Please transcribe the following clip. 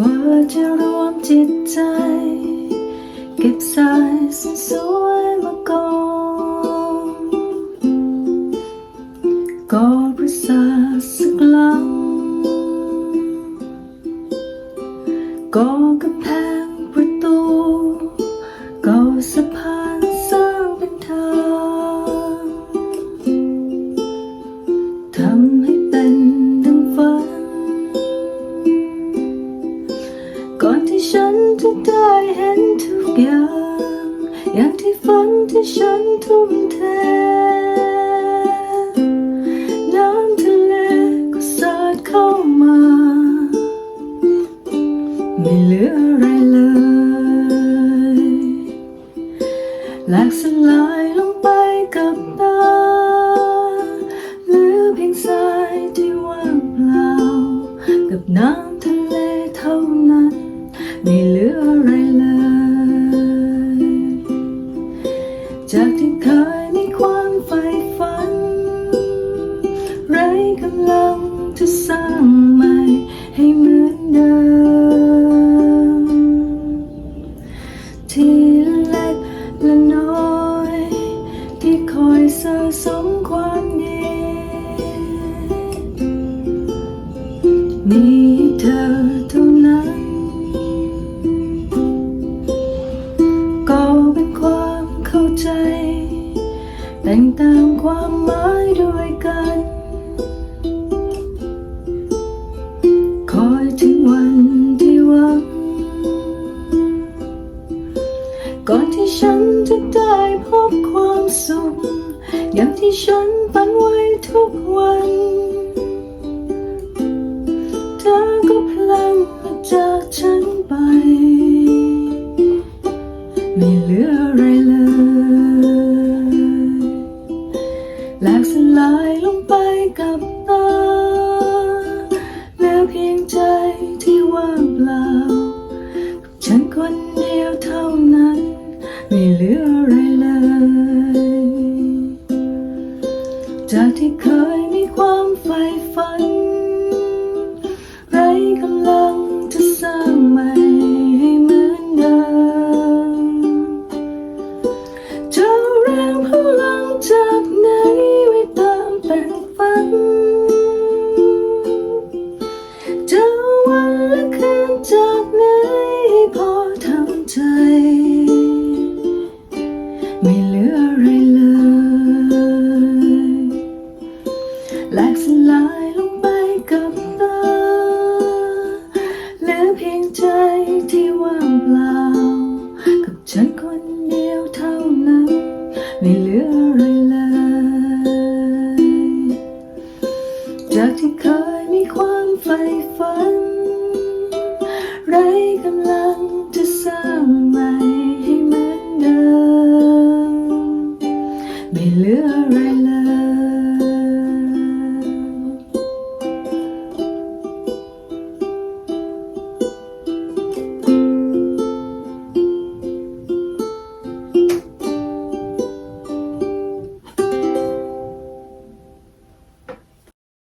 กว่าจะรวมจิตใจ เก็บสายสวยมากองก็ประสาทสักหลังก็กระแพ ก่อนที่ฉันจะได้เห็นทุกอย่าง อย่างที่ฝันที่ฉันทุ่มเทน้ำทะเลก็สาดเข้ามา ไม่เหลืออะไรเลยหลกสลายลงไปกับตาเหลือเพียงทรายที่ว่างเปล่ากับน้ำ ไม่เหลืออะไรเลย จากที่เคยมีความใฝ่ฝัน ไรกำลังจะสร้างใหม่ให้เหมือนเดิม ทีเล็กและน้อย ที่คอยสะสมความดีมีเธอ ใจ แต่งตามความหมายด้วยกัน คอยถึงวันที่หวัง ก่อนที่ฉันจะได้พบความสุข อย่างที่ฉันฝันไว้ทุกวันเธอก็พลังจากฉันไป อะไรเลย จากที่เคยมีความใฝ่ฝัน ไรกำลังจะสร้างใหม่ให้เหมือนเดิมจะแรงพลังจากไหนไว้ตามแบ่งฝัน ไม่เหลืออะไรเลยแหลกสลายลงไปกับตาเหลือเพียงใจที่ว่างเปล่า กับฉันคนเดียวเท่านั้น ไม่เหลืออะไรเลย จากที่เคยมีความใฝ่ฝัน ไรกำลังจะสร้าง